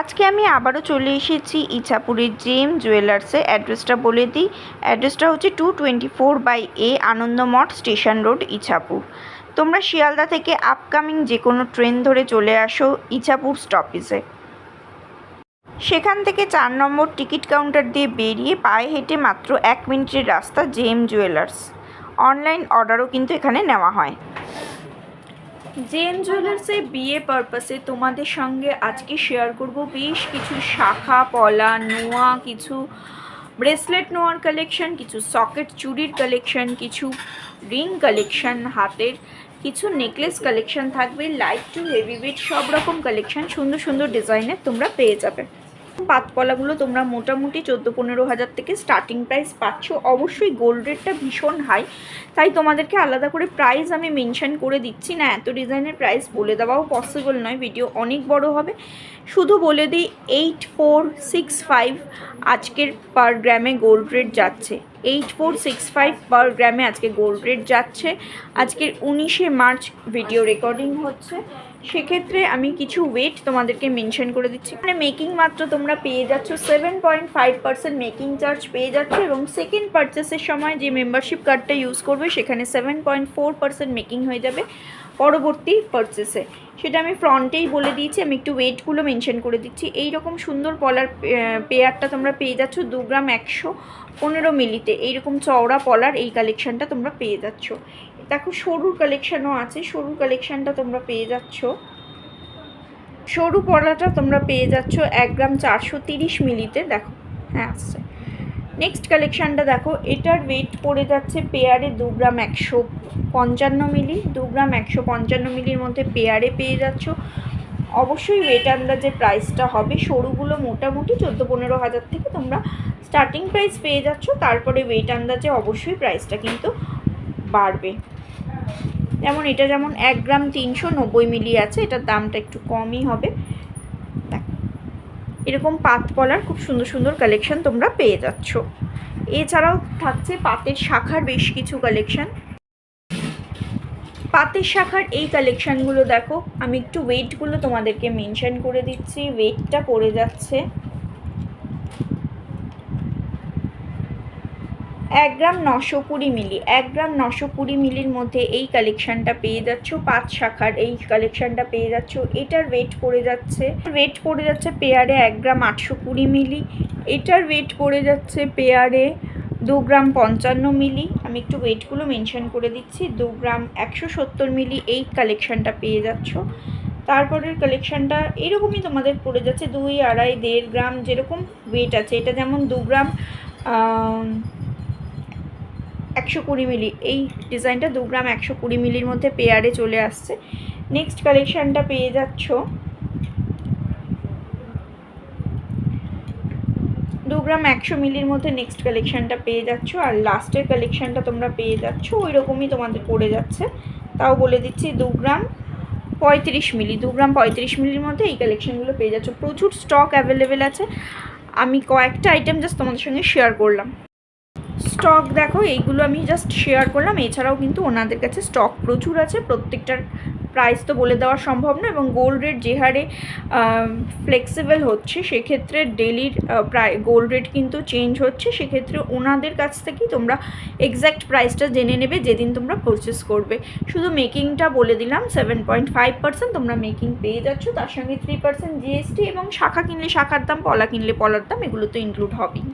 আজকে আমি আবারও চলে এসেছি ইছাপুরের জেম জুয়েলার্সে। অ্যাড্রেসটা বলে দিই। অ্যাড্রেসটা হচ্ছে two twenty four by A Anandamath station road, Ichapur. তোমরা শিয়ালদা থেকে আপকামিং যে কোনো ট্রেন ধরে চলে আসো ইছাপুর স্টপেজে সেখান থেকে চার নম্বর টিকিট কাউন্টার দিয়ে বেরিয়ে পায়ে হেঁটে মাত্র এক মিনিটের রাস্তা জেম জুয়েলার্স। অনলাইন অর্ডারও কিন্তু এখানে নেওয়া হয়। জেন জুয়েলার্সে বিয়ে পারপাসে তোমাদের সঙ্গে আজকে শেয়ার করব বেশ কিছু শাখা, পলা, নোয়া, কিছু ব্রেসলেট নোয়ার কালেকশন কিছু সকেট চুড়ির কালেকশন কিছু রিং কালেকশন হাতের কিছু নেকলেস কালেকশন থাকবে। লাইট টু হেভি সব রকম কালেকশন সুন্দর সুন্দর ডিজাইনের তোমরা পেয়ে যাবে। পাতকলাগুলো তোমরা মোটামুটি চোদ্দ পনেরো হাজার থেকে স্টার্টিং প্রাইস পাচ্ছ। অবশ্যই গোল্ড রেটটা ভীষণ হাই তাই তোমাদেরকে আলাদা করে প্রাইস আমি মেনশান করে দিচ্ছি না, এত ডিজাইনের প্রাইস বলে দেওয়াও পসিবল নয় ভিডিও অনেক বড় হবে। শুধু বলে দিই এইট ফোর সিক্স ফাইভ আজকের পার গ্রামে গোল্ড রেট যাচ্ছে। Eight four six five per গ্রামে আজকে গোল্ড রেট যাচ্ছে। আজকের উনিশে মার্চ ভিডিও রেকর্ডিং হচ্ছে। সেক্ষেত্রে আমি কিছু ওয়েট তোমাদেরকে মেনশন করে দিচ্ছি। মানে মেকিং মাত্র তোমরা পেয়ে যাচ্ছ seven point five percent making charge পেয়ে যাচ্ছ এবং সেকেন্ড পারচেসের সময় যে মেম্বারশিপ কার্ডটা ইউজ করবে সেখানে seven point four percent making হয়ে যাবে পরবর্তী পারচেসে সেটা আমি ফ্রন্টেই বলে দিয়েছি, আমি একটু ওয়েটগুলো মেনশন করে দিচ্ছি। এই রকম সুন্দর পলার পেয়ারটা তোমরা পেয়ে যাচ্ছ দু গ্রাম একশো পনেরো মিলিতে এইরকম চওড়া পলার এই কালেকশানটা তোমরা পেয়ে যাচ্ছ। দেখো সরুর কালেকশানও আছে, সরুর কালেকশানটা তোমরা পেয়ে যাচ্ছ। সরু পড়াটা তোমরা পেয়ে যাচ্ছ এক গ্রাম চারশো তিরিশ মিলিতে, দেখো হ্যাঁ আসছে। নেক্সট কালেকশানটা দেখো, এটার ওয়েট পড়ে যাচ্ছে পেয়ারে দু গ্রাম একশো পঞ্চান্ন মিলি, দু গ্রাম একশো পঞ্চান্ন মিলির মধ্যে পেয়ারে পেয়ে যাচ্ছ। অবশ্যই ওয়েট আন্দাজে প্রাইসটা হবে, সরুগুলো মোটামুটি চোদ্দ পনেরো হাজার থেকে তোমরা স্টার্টিং প্রাইস পেয়ে যাচ্ছ, তারপরে ওয়েট আন্দাজে অবশ্যই প্রাইসটা কিন্তু বাড়বে। যেমন এটা যেমন এক গ্রাম তিনশো নব্বই মিলি আছে, এটার দামটা একটু কমই হবে। এরকম পাত পলার খুব সুন্দর সুন্দর কালেকশন তোমরা পেয়ে যাচ্ছ। এছাড়াও থাকছে পাতের শাখার বেশ কিছু কালেকশন পাতের শাখার এই কালেকশানগুলো দেখো, আমি একটু ওয়েটগুলো তোমাদেরকে মেনশন করে দিচ্ছি ওয়েটটা পড়ে যাচ্ছে। এক গ্রাম নশো কুড়ি মিলি, এক গ্রাম নশো কুড়ি মিলির মধ্যে এই কালেকশানটা পেয়ে যাচ্ছ। পাঁচ শাখার এই কালেকশানটা পেয়ে যাচ্ছ। এটার ওয়েট পড়ে যাচ্ছে ওয়েট পড়ে যাচ্ছে পেয়ারে এক গ্রাম আটশো কুড়ি মিলি। এটার ওয়েট পড়ে যাচ্ছে পেয়ারে দু গ্রাম পঞ্চান্ন মিলি। আমি একটু ওয়েটগুলো মেনশন করে দিচ্ছি। দু গ্রাম একশো সত্তর মিলি এই কালেকশানটা পেয়ে যাচ্ছ। তারপরের কালেকশানটা এরকমই তোমাদের পড়ে যাচ্ছে। দুই আড়াই দেড় গ্রাম যেরকম ওয়েট আছে। এটা যেমন দু গ্রাম একশো কুড়ি মিলি, এই ডিজাইনটা দু গ্রাম একশো কুড়ি মিলির মধ্যে পেয়ারে চলে আসছে। নেক্সট কালেকশানটা পেয়ে যাচ্ছ। দু গ্রাম একশো মিলির মধ্যে নেক্সট কালেকশানটা পেয়ে যাচ্ছ। আর লাস্টের কালেকশানটা তোমরা পেয়ে যাচ্ছ, ওই রকমই তোমাদের পড়ে যাচ্ছে। তাও বলে দিচ্ছি, দু গ্রাম পঁয়ত্রিশ মিলি, দু গ্রাম পঁয়ত্রিশ মিলির মধ্যে এই কালেকশানগুলো পেয়ে যাচ্ছ। প্রচুর স্টক অ্যাভেলেবেল আছে। আমি কয়েকটা আইটেম জাস্ট তোমাদের সঙ্গে শেয়ার করলাম। স্টক দেখো, এইগুলো আমি জাস্ট শেয়ার করলাম। এছাড়াও কিন্তু ওনাদের কাছে স্টক প্রচুর আছে। প্রত্যেকটার প্রাইস তো বলে দেওয়া সম্ভব না এবং গোল্ড রেট যে হারে ফ্লেক্সিবল হচ্ছে, সেক্ষেত্রে ডেলির প্রায় গোল্ড রেট কিন্তু চেঞ্জ হচ্ছে। সেক্ষেত্রে ওনাদের কাছ থেকেই তোমরা এক্স্যাক্ট প্রাইসটা জেনে নেবে যেদিন তোমরা পারচেস করবে। শুধু মেকিংটা বলে দিলাম সেভেন পয়েন্ট ফাইভ পার্সেন্ট তোমরা মেকিং পেয়ে যাচ্ছ। তার সঙ্গে থ্রি পার্সেন্ট জিএসটি এবং শাখা কিনলে শাখার দাম পলা কিনলে পলার দাম, এগুলো তো ইনক্লুড হবেই।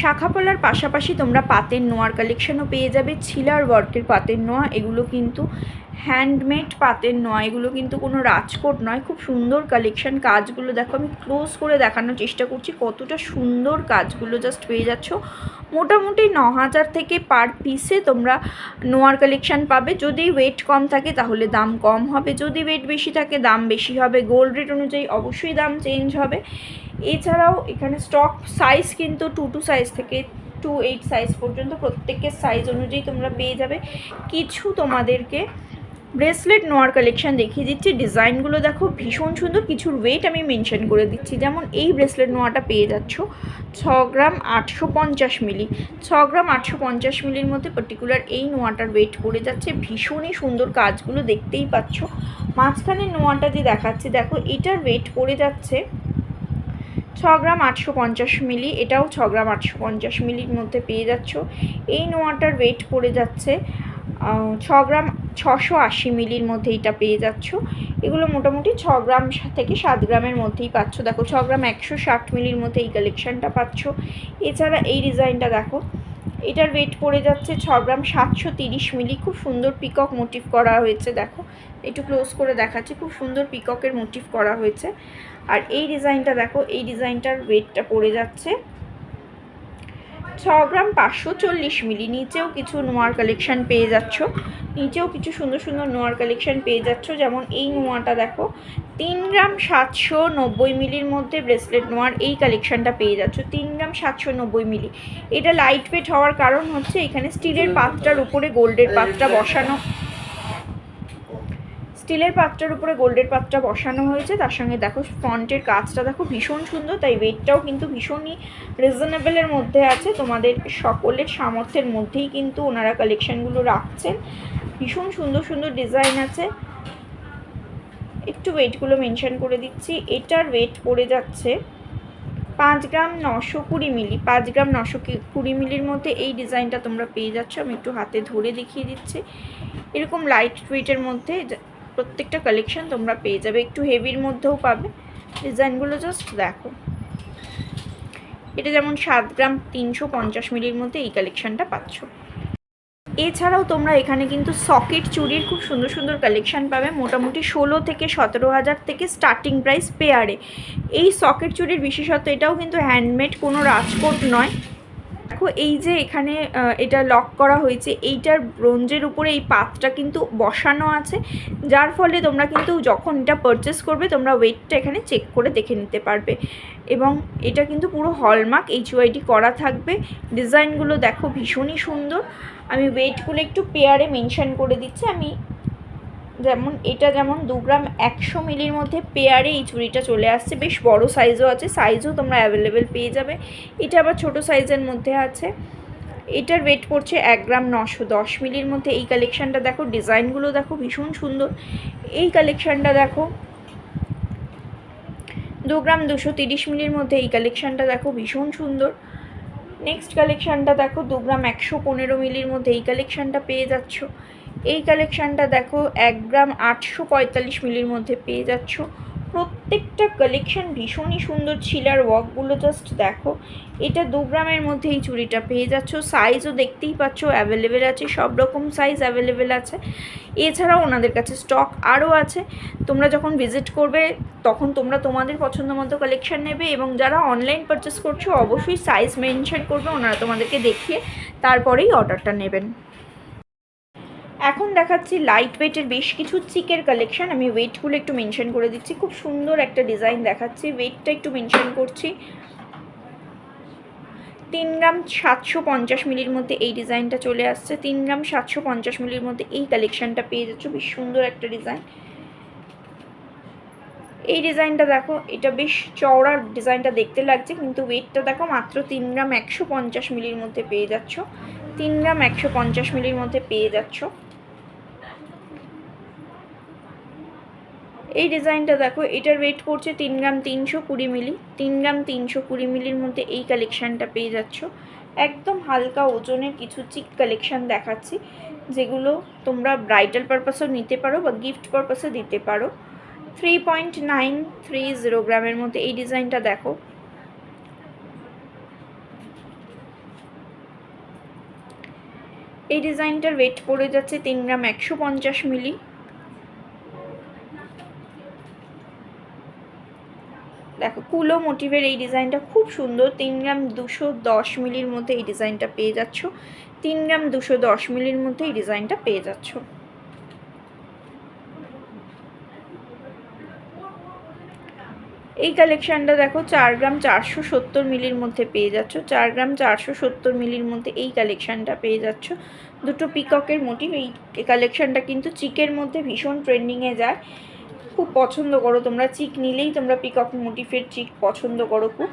শাখাপলার পাশাপাশি তোমরা পাতের নোয়ার কালেকশনও পেয়ে যাবে। ছিলার ওয়ার্কের পাতের নোয়া, এগুলো কিন্তু হ্যান্ডমেড পাতের নোয়া, এগুলো কিন্তু কোনো রাজকোট নয়। খুব সুন্দর কালেকশন কাজগুলো দেখো, আমি ক্লোজ করে দেখানোর চেষ্টা করছি, কতটা সুন্দর কাজগুলো জাস্ট পেয়ে যাচ্ছ। মোটামুটি ন হাজার থেকে পার পিসে তোমরা নোয়ার কালেকশান পাবে। যদি ওয়েট কম থাকে, তাহলে দাম কম হবে। যদি ওয়েট বেশি থাকে, দাম বেশি হবে। গোল্ড রেট অনুযায়ী অবশ্যই দাম চেঞ্জ হবে। এছাড়াও এখানে স্টক সাইজ কিন্তু টু টু সাইজ থেকে টু এইট সাইজ পর্যন্ত প্রত্যেকের সাইজ অনুযায়ী তোমরা পেয়ে যাবে। কিছু তোমাদেরকে ব্রেসলেট নোয়ার কালেকশন দেখিয়ে দিচ্ছি। ডিজাইনগুলো দেখো ভীষণ সুন্দর, কিছুর ওয়েট আমি মেনশন করে দিচ্ছি। যেমন এই ব্রেসলেট নোয়াটা পেয়ে যাচ্ছ ছ গ্রাম আটশো পঞ্চাশ মিলি। ছ গ্রাম আটশো পঞ্চাশ মিলির মধ্যে পার্টিকুলার এই নোয়াটার ওয়েট পড়ে যাচ্ছে। ভীষণই সুন্দর কাজগুলো দেখতেই পাচ্ছ। মাঝখানে নোয়াটা যে দেখাচ্ছে, দেখো এটার ওয়েট পড়ে যাচ্ছে ছ গ্রাম আটশো পঞ্চাশ মিলি, এটাও ছ গ্রাম আটশো পঞ্চাশ মিলির মধ্যে পেয়ে যাচ্ছ। এই নোয়াটার ওয়েট পড়ে যাচ্ছে ছ গ্রাম ছশো আশি মিলির মধ্যে এটা পেয়ে যাচ্ছ। এগুলো মোটামুটি ছ গ্রাম থেকে সাত গ্রামের মধ্যেই পাচ্ছ। দেখো, ছ গ্রাম একশো ষাট মিলির মধ্যে এই কালেকশানটা পাচ্ছ। এছাড়া এই ডিজাইনটা দেখো, এটার ওয়েট পড়ে যাচ্ছে ছ গ্রাম সাতশো তিরিশ মিলি। খুব সুন্দর পিকক মোটিভ করা হয়েছে, দেখো। একটু ক্লোজ করে দেখাচ্ছি, খুব সুন্দর পিককের মোটিভ করা হয়েছে। আর এই ডিজাইনটা দেখো, এই ডিজাইনটার ওয়েটটা পড়ে যাচ্ছে ছ গ্রাম পাঁচশো চল্লিশ মিলি। নিচেও কিছু নোয়ার কালেকশন পেয়ে যাচ্ছ। নিচেও কিছু সুন্দর সুন্দর নোয়ার কালেকশন পেয়ে যাচ্ছ। যেমন এই নোয়াটা দেখো, তিন গ্রাম সাতশো নব্বই মিলির মধ্যে ব্রেসলেট নোয়ার এই কালেকশনটা পেয়ে যাচ্ছ। তিন গ্রাম সাতশো নব্বই মিলি। এটা লাইট ওয়েট হওয়ার কারণ হচ্ছে এখানে স্টিলের পাত্রার উপরে গোল্ডের পাত্রা বসানো। স্টিলের পাত্রের উপরে গোল্ডের পাত্রটা বসানো হয়েছে। তার সঙ্গে দেখো ফন্টের কাজটা দেখো ভীষণ সুন্দর, তাই ওয়েটটাও কিন্তু ভীষণই রিজনেবলের মধ্যে আছে। তোমাদের সকলের সামর্থ্যের মধ্যেই কিন্তু ওনারা কালেকশানগুলো রাখছেন। ভীষণ সুন্দর সুন্দর ডিজাইন আছে। একটু ওয়েটগুলো মেনশান করে দিচ্ছি। এটার ওয়েট পড়ে যাচ্ছে পাঁচ গ্রাম নশো কুড়ি মিলি। পাঁচ গ্রাম নশো কুড়ি মিলির মধ্যে এই ডিজাইনটা তোমরা পেয়ে যাচ্ছ। আমি একটু হাতে ধরে দেখিয়ে দিচ্ছি। এরকম লাইট ওয়েটের মধ্যে প্রত্যেকটা কালেকশন তোমরা পেয়ে যাবে। একটু হেভির মধ্যেও পাবে। ডিজাইনগুলো জাস্ট দেখো। এটা যেমন সাত গ্রাম তিনশো পঞ্চাশ মিলির মধ্যে এই কালেকশনটা পাচ্ছ। এছাড়াও তোমরা এখানে কিন্তু সকেট চুড়ির খুব সুন্দর সুন্দর কালেকশন পাবে। মোটামুটি ষোলো থেকে সতেরো হাজার থেকে স্টার্টিং প্রাইস পেয়ারে এই সকেট চুড়ির বিশেষত এটাও কিন্তু হ্যান্ডমেড কোনো রাজকোট নয়। দেখো, এই যে এখানে এটা লক করা হয়েছে, এইটার ব্রোঞ্জের উপরে এই পাতটা কিন্তু বসানো আছে, যার ফলে তোমরা কিন্তু যখন এটা পারচেস করবে, তোমরা ওয়েটটা এখানে চেক করে দেখে নিতে পারবে। এবং এটা কিন্তু পুরো হলমার্ক এইচওয়াইডি করা থাকবে। ডিজাইনগুলো দেখো ভীষণই সুন্দর। আমি ওয়েটগুলো একটু পেয়ারে মেনশন করে দিচ্ছি। আমি যেমন, এটা যেমন দু গ্রাম একশো মিলির মধ্যে পেয়ারে এই চুড়িটা চলে আসছে। বেশ বড় সাইজও আছে সাইজও তোমরা অ্যাভেলেবেল পেয়ে যাবে। এটা আবার ছোট সাইজের মধ্যে আছে। এটার ওয়েট পড়ছে এক গ্রাম নশো দশ মিলির মধ্যে। এই কালেকশানটা দেখো ডিজাইনগুলো দেখো ভীষণ সুন্দর। এই কালেকশানটা দেখো, দু গ্রাম দুশো তিরিশ মিলির মধ্যে এই কালেকশানটা দেখো ভীষণ সুন্দর। নেক্সট কালেকশানটা দেখো, দু গ্রাম একশো পনেরো মিলির মধ্যে এই কালেকশানটা পেয়ে যাচ্ছ। এই কালেকশানটা দেখো এক গ্রাম আটশো পঁয়তাল্লিশ মিলির মধ্যে পেয়ে যাচ্ছ। প্রত্যেকটা কালেকশন ভীষণই সুন্দর ছিল আর ওয়ার্কগুলো জাস্ট দেখো, এটা দু গ্রামের মধ্যে এই চুড়িটা পেয়ে যাচ্ছ। সাইজও দেখতেই পাচ্ছ অ্যাভেলেবেল আছে, সব রকম সাইজ অ্যাভেলেবেল আছে। এছাড়াও ওনাদের কাছে স্টক আরও আছে। তোমরা যখন ভিজিট করবে, তখন তোমরা তোমাদের পছন্দ মতো কালেকশান নেবে এবং যারা অনলাইন পারচেস করছ, অবশ্যই সাইজ মেনশন করবে, ওনারা তোমাদেরকে দেখিয়ে তারপরেই অর্ডারটা নেবেন। এখন দেখাচ্ছি লাইট ওয়েটের বেশ কিছু চিকের কালেকশন আমি ওয়েটগুলো একটু মেনশন করে দিচ্ছি। খুব সুন্দর একটা ডিজাইন দেখাচ্ছি। ওয়েটটা একটু মেনশন করছি। তিন গ্রাম সাতশো পঞ্চাশ মিলির মধ্যে এই ডিজাইনটা চলে আসছে। তিন গ্রাম সাতশো পঞ্চাশ মিলির মধ্যে এই কালেকশনটা পেয়ে যাচ্ছ। বেশ সুন্দর একটা ডিজাইন এই ডিজাইনটা দেখো, এটা বেশ চওড়ার ডিজাইনটা দেখতে লাগছে, কিন্তু ওয়েটটা দেখো মাত্র তিন গ্রাম একশো পঞ্চাশ মিলির মধ্যে পেয়ে যাচ্ছ। তিন গ্রাম একশো পঞ্চাশ মিলির মধ্যে পেয়ে যাচ্ছ। এই ডিজাইনটা দেখো, এটার ওয়েট পড়ছে তিন গ্রাম তিনশো কুড়ি মিলি, তিন গ্রাম তিনশো কুড়ি মিলির মধ্যে এই কালেকশানটা পেয়ে যাচ্ছ। একদম হালকা ওজনের কিছু চিক কালেকশান দেখাচ্ছি, যেগুলো তোমরা ব্রাইডাল পারপাসেও নিতে পারো বা গিফট পারপাসে দিতে পারো। Three point nine three zero গ্রামের মধ্যে এই ডিজাইনটা দেখো। এই ডিজাইনটার ওয়েট পড়ে যাচ্ছে তিন গ্রাম একশো পঞ্চাশ মিলি দেখো, কুলো মোটিভের এই ডিজাইনটা খুব সুন্দর। তিন গ্রাম দুশো দশ মিলির মধ্যে এই ডিজাইনটা পেয়ে যাচ্ছ। তিন গ্রাম দুশো দশ মিলির মধ্যে এই ডিজাইনটা পেয়ে যাচ্ছ। এই কালেকশানটা দেখো, চার গ্রাম চারশো সত্তর মিলির মধ্যে পেয়ে যাচ্ছ। চার গ্রাম চারশো সত্তর মিলির মধ্যে এই কালেকশানটা পেয়ে যাচ্ছ। দুটো পিককের মোটিভ এই কালেকশানটা কিন্তু চিকের মধ্যে ভীষণ ট্রেন্ডিংয়ে যায়। খুব পছন্দ করো। তোমরা চিক নিলেই তোমরা পিকক মোটিফের চিক পছন্দ করো খুব।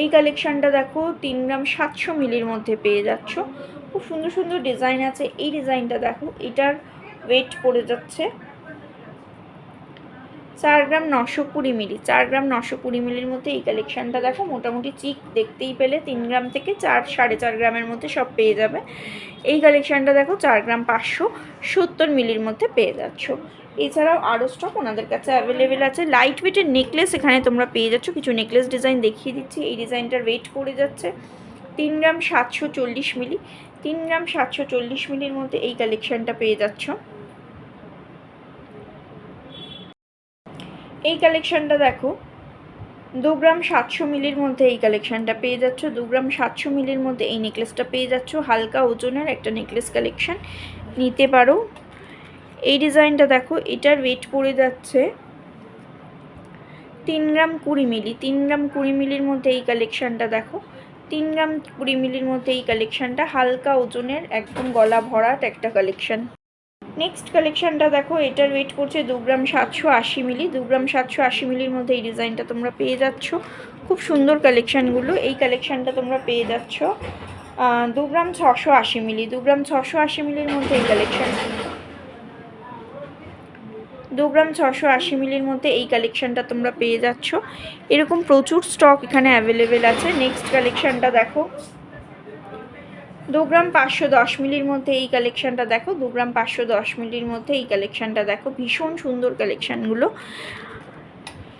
এই কালেকশানটা দেখো, তিন গ্রাম সাতশো মিলির মধ্যে পেয়ে যাচ্ছ। খুব সুন্দর সুন্দর ডিজাইন আছে। এই ডিজাইনটা দেখো, এটার ওয়েট পড়ে যাচ্ছে। চার গ্রাম নশো কুড়ি মিলি, চার গ্রাম নশো কুড়ি মিলির মধ্যে এই কালেকশানটা দেখো, মোটামুটি চিক দেখতেই পেলে, তিন গ্রাম থেকে চার, সাড়ে চার গ্রামের মধ্যে সব পেয়ে যাবে। এই কালেকশানটা দেখো, চার গ্রাম পাঁচশো সত্তর মিলির মধ্যে পেয়ে যাচ্ছ। এছাড়াও আরও স্টক ওনাদের কাছে অ্যাভেলেবেল আছে। লাইট ওয়েটের নেকলেস এখানে তোমরা পেয়ে যাচ্ছ। কিছু নেকলেস ডিজাইন দেখিয়ে দিচ্ছি। এই ডিজাইনটার ওয়েট পড়ে যাচ্ছে তিন গ্রাম সাতশো চল্লিশ মিলি, তিন গ্রাম সাতশো চল্লিশ মিলির মধ্যে এই কালেকশানটা পেয়ে যাচ্ছ। এই কালেকশানটা দেখো। দু গ্রাম সাতশো মিলির মধ্যে এই কালেকশানটা পেয়ে যাচ্ছ। দু গ্রাম সাতশো মিলির মধ্যে এই নেকলেসটা পেয়ে যাচ্ছ। হালকা ওজনের একটা নেকলেস কালেকশান নিতে পারো। এই ডিজাইনটা দেখো, এটার ওয়েট পড়ে যাচ্ছে তিন গ্রাম কুড়ি মিলি। তিন গ্রাম কুড়ি মিলির মধ্যে এই কালেকশানটা দেখো। তিন গ্রাম কুড়ি মিলির মধ্যে এই কালেকশানটা হালকা ওজনের, একদম গলা ভরাট একটা কালেকশান নেক্সট কালেকশানটা দেখো এটার ওয়েট করছে দু গ্রাম সাতশো আশি মিলি। দু গ্রাম সাতশো আশি মিলির মধ্যে এই ডিজাইনটা তোমরা পেয়ে যাচ্ছ। খুব সুন্দর কালেকশানগুলো এই কালেকশানটা তোমরা পেয়ে যাচ্ছ দু গ্রাম ছশো আশি মিলি। দু গ্রাম ছশো আশি মিলির মধ্যে এই কালেকশান দু গ্রাম ছশো আশি মিলির মধ্যে এই কালেকশানটা তোমরা পেয়ে যাচ্ছ। এরকম প্রচুর স্টক এখানে অ্যাভেলেবেল আছে। নেক্সট কালেকশানটা দেখো। দু গ্রাম পাঁচশো দশ মিলির মধ্যে এই কালেকশানটা দেখো। দু গ্রাম পাঁচশো দশ মিলির মধ্যে এই কালেকশানটা দেখো। ভীষণ সুন্দর কালেকশানগুলো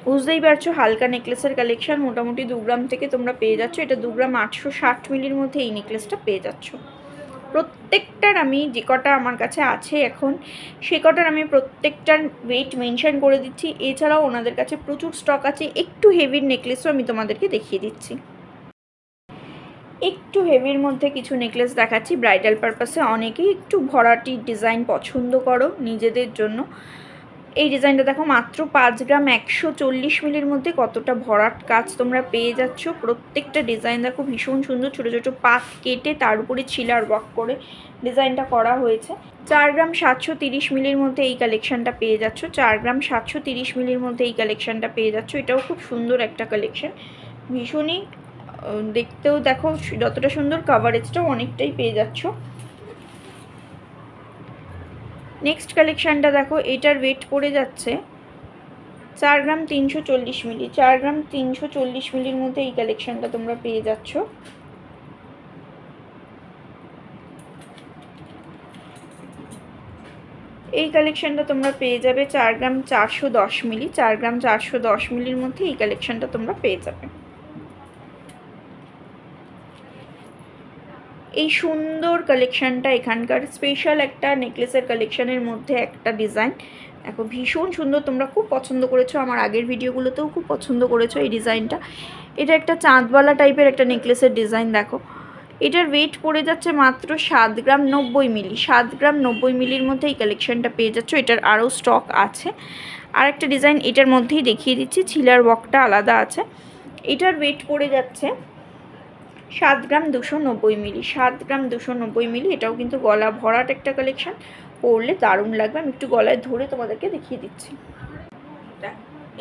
বুঝতেই পারছ, হালকা নেকলেসের কালেকশান মোটামুটি দু গ্রাম থেকে তোমরা পেয়ে যাচ্ছ। এটা দু গ্রাম আটশো ষাট মিলির মধ্যে এই নেকলেসটা পেয়ে যাচ্ছ। প্রত্যেকটার আমি যে কটা আমার কাছে আছে এখন, সে কটার আমি প্রত্যেকটার ওয়েট মেনশন করে দিচ্ছি। এছাড়াও ওনাদের কাছে প্রচুর স্টক আছে। একটু হেভির নেকলেসও আমি তোমাদেরকে দেখিয়ে দিচ্ছি। একটু হেভির মধ্যে কিছু নেকলেস দেখাচ্ছি। ব্রাইডাল পারপাসে অনেকেই একটু ভরাটি ডিজাইন পছন্দ করো নিজেদের জন্য। এই ডিজাইনটা দেখো মাত্র পাঁচ গ্রাম একশো চল্লিশ মিলির মধ্যে কতটা ভরাট কাজ তোমরা পেয়ে যাচ্ছ। প্রত্যেকটা ডিজাইন দেখো ভীষণ সুন্দর, ছোটো ছোটো পাত কেটে তার উপরে ছিলার ওয়ার্ক করে ডিজাইনটা করা হয়েছে। চার গ্রাম সাতশো তিরিশ মিলির মধ্যে এই কালেকশানটা পেয়ে যাচ্ছ। চার গ্রাম সাতশো তিরিশ মিলির মধ্যে এই কালেকশানটা পেয়ে যাচ্ছ। এটাও খুব সুন্দর একটা কালেকশান ভীষণই দেখতেও দেখো, যতটা সুন্দর কাভারেজটাও অনেকটাই পেয়ে যাচ্ছ। নেক্সট কালেকশানটা দেখো, এটার ওয়েট পড়ে যাচ্ছে চার গ্রাম তিনশো চল্লিশ মিলি চার গ্রাম তিনশো চল্লিশ মিলির মধ্যে এই কালেকশানটা তোমরা পেয়ে যাচ্ছ। এই কালেকশানটা তোমরা পেয়ে যাবে চার গ্রাম চারশো দশ মিলি চার গ্রাম চারশো দশ মিলির মধ্যে এই কালেকশানটা তোমরা পেয়ে যাবে। এই সুন্দর কালেকশানটা এখানকার স্পেশাল একটা নেকলেসের কালেকশানের মধ্যে একটা ডিজাইন দেখো, ভীষণ সুন্দর, তোমরা খুব পছন্দ করেছ। আমার আগের ভিডিওগুলোতেও খুব পছন্দ করেছ এই ডিজাইনটা এটা একটা চাঁদওয়ালা টাইপের একটা নেকলেসের ডিজাইন দেখো। এটার ওয়েট পড়ে যাচ্ছে মাত্র সাত গ্রাম নব্বই মিলি সাত গ্রাম নব্বই মিলির মধ্যে এই কালেকশানটা পেয়ে যাচ্ছ। এটার আরও স্টক আছে। আর একটা ডিজাইন এটার মধ্যেই দেখিয়ে দিচ্ছি। ছিলার ওয়ার্কটা আলাদা আছে। এটার ওয়েট পড়ে যাচ্ছে সাত গ্রাম দুশো নব্বই মিলি, সাত গ্রাম দুশো নব্বই মিলি, এটাও কিন্তু গলা ভরাট একটা কালেকশান পরলে দারুণ লাগবে, আমি একটু গলায় ধরে তোমাদেরকে দেখিয়ে দিচ্ছি।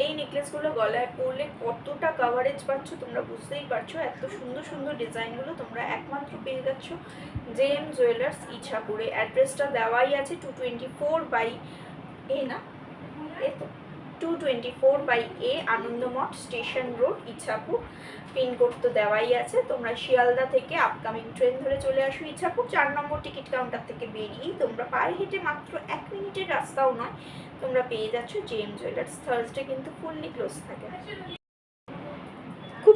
এই নেকলেসগুলো গলায় পরলে কতটা কাভারেজ পাচ্ছ তোমরা বুঝতেই পারছ, এত সুন্দর সুন্দর ডিজাইনগুলো তোমরা একমাত্র পেয়ে যাচ্ছ জে এম জুয়েলার্স ইছাপুরে। অ্যাড্রেসটা দেওয়াই আছে two twenty four by A না? এ তো? Two twenty four by A Anandamath station road Ichapur pincode তো দেওয়াই আছে। তোমরা শিয়ালদা থেকে আপকামিং ট্রেন ধরে চলে আসো ইছাপুর। চার নম্বর টিকিট কাউন্টার থেকে বেরিয়েই তোমরা পায়ে হেঁটে মাত্র এক মিনিটের রাস্তাও নয়। তোমরা পেয়ে যাচ্ছ জেএম জুয়েলার্স থার্সডে কিন্তু ফুললি ক্লোজ থাকে।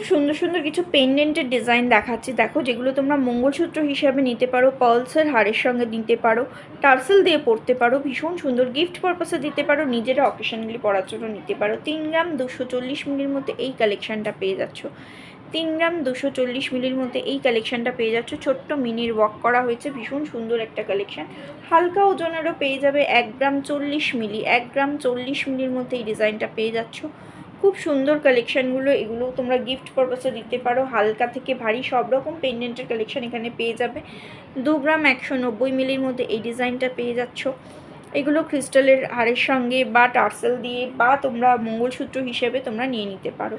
সুন্দর সুন্দর কিছু পেন্ডেন্টের ডিজাইন দেখাচ্ছি। দেখো, যেগুলো তোমরা মঙ্গলসূত্র হিসাবে নিতে পারো পার্লসের হারের সঙ্গে নিতে পারো, টার্সেল দিয়ে পড়তে পারো, ভীষণ সুন্দর গিফট পারপাসে দিতে পারো, নিজেরা অকেশনগুলি পড়ার জন্য নিতে পারো। তিন গ্রাম দুশো চল্লিশ মিলির মধ্যে এই কালেকশানটা পেয়ে যাচ্ছ। তিন গ্রাম দুশো চল্লিশ মিলির মধ্যে এই কালেকশানটা পেয়ে যাচ্ছ। ছোট্ট মিনির ওয়াক করা হয়েছে, ভীষণ সুন্দর একটা কালেকশান হালকা ওজনেরও পেয়ে যাবে এক গ্রাম চল্লিশ মিলি, এক গ্রাম চল্লিশ মিলির মধ্যে এই ডিজাইনটা পেয়ে যাচ্ছ। খুব সুন্দর কালেকশানগুলো এগুলো তোমরা গিফট পারপাসে দিতে পারো। হালকা থেকে ভারী সব রকম পেন্ডেন্টের কালেকশান এখানে পেয়ে যাবে। দু গ্রাম একশো নব্বই মিলির মধ্যে এই ডিজাইনটা পেয়ে যাচ্ছ। এগুলো ক্রিস্টালের হারের সঙ্গে বা টার্সেল দিয়ে বা তোমরা মঙ্গলসূত্র হিসেবে তোমরা নিয়ে নিতে পারো।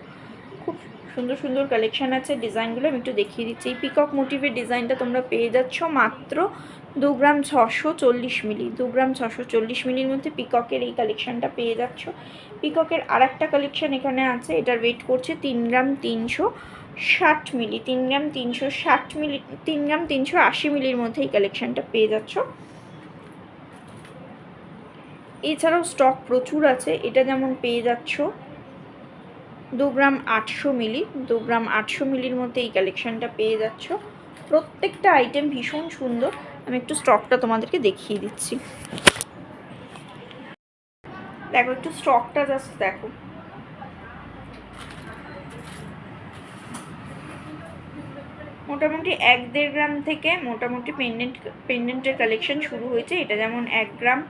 খুব সুন্দর সুন্দর কালেকশান আছে। ডিজাইনগুলো আমি একটু দেখিয়ে দিচ্ছি। এই পিকক মোটিভের ডিজাইনটা তোমরা পেয়ে যাচ্ছ মাত্র দু গ্রাম ছশো চল্লিশ মিলি, দু গ্রাম ছশো চল্লিশ মিলির মধ্যে পিককের এই কালেকশনটা পেয়ে যাচ্ছ। পিককের আর একটা কালেকশন এখানে আছে, এটার ওয়েট করছে তিন গ্রাম তিনশো ষাট মিলি, তিন গ্রাম তিনশো ষাট মিলি, তিন গ্রাম তিনশো আশি মিলির মধ্যে এই কালেকশনটা পেয়ে যাচ্ছ। এছাড়াও স্টক প্রচুর আছে, এটা যেমন পেয়ে যাচ্ছ দু গ্রাম আটশো মিলি, দু গ্রাম আটশো মিলির মধ্যে এই কালেকশনটা পেয়ে যাচ্ছ। প্রত্যেকটা আইটেম ভীষণ সুন্দর আমি একটু স্টকটা তোমাদেরকে দেখিয়ে দিচ্ছি। দেখো, একটু স্টকটা জাস্ট দেখো। মোটামুটি এক দেড় গ্রাম থেকে মোটামুটি পেন্ডেন্ট পেন্ডেন্টের কালেকশন শুরু হয়েছে। এটা যেমন এক গ্রাম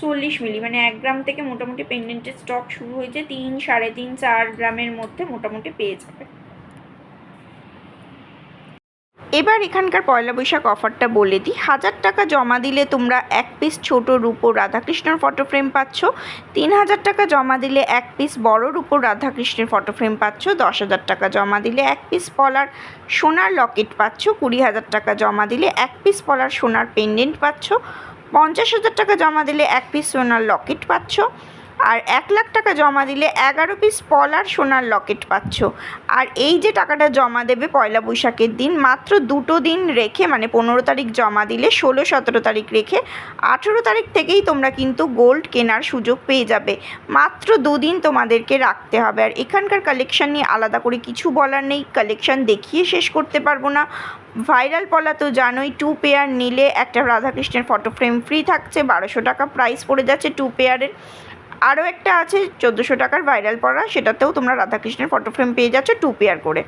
চল্লিশ মিলি মানে এক গ্রাম থেকে মোটামুটি পেন্ডেন্টের স্টক শুরু হয়েছে। তিন, সাড়ে তিন, চার গ্রামের মধ্যে মোটামুটি পেয়ে যাবে। এবার এখানকার পয়লা বৈশাখ অফারটা বলে দিই। হাজার টাকা জমা দিলে তোমরা এক পিস ছোট রূপো রাধাকৃষ্ণের ফটো ফ্রেম পাচ্ছ। তিন হাজার টাকা জমা দিলে এক পিস বড় রূপো রাধাকৃষ্ণের ফটো ফ্রেম পাচ্ছ। দশ হাজার টাকা জমা দিলে এক পিস পলার সোনার লকেট পাচ্ছ। কুড়ি হাজার টাকা জমা দিলে এক পিস পলার সোনার পেন্ডেন্ট পাচ্ছ। পঞ্চাশ হাজার টাকা জমা দিলে এক পিস সোনার লকেট পাচ্ছ। আর এক লাখ টাকা জমা দিলে এগারো পিস পলার সোনার লকেট পাচ্ছ। আর এই যে টাকাটা জমা দেবে পয়লা বৈশাখের দিন, মাত্র দুটো দিন রেখে মানে পনেরো তারিখ জমা দিলে, ষোলো, সতেরো তারিখ রেখে, আঠেরো তারিখ থেকেই তোমরা কিন্তু গোল্ড কেনার সুযোগ পেয়ে যাবে। মাত্র দুদিন তোমাদেরকে রাখতে হবে। আর এখানকার কালেকশান নিয়ে আলাদা করে কিছু বলার নেই। কালেকশান দেখিয়ে শেষ করতে পারব না। ভাইরাল পলা তো জানোই টু পেয়ার নিলে একটা রাধাকৃষ্ণের ফটো ফ্রেম ফ্রি থাকছে, বারোশো টাকা প্রাইস পড়ে যাচ্ছে টু পেয়ারের আরও একটা আছে, চোদ্দোশো টাকার ভাইরাল পড়া, সেটাতেও তোমরা রাধাকৃষ্ণের ফটো ফ্রেম পেয়ে যাচ্ছ টু পেয়ার করে।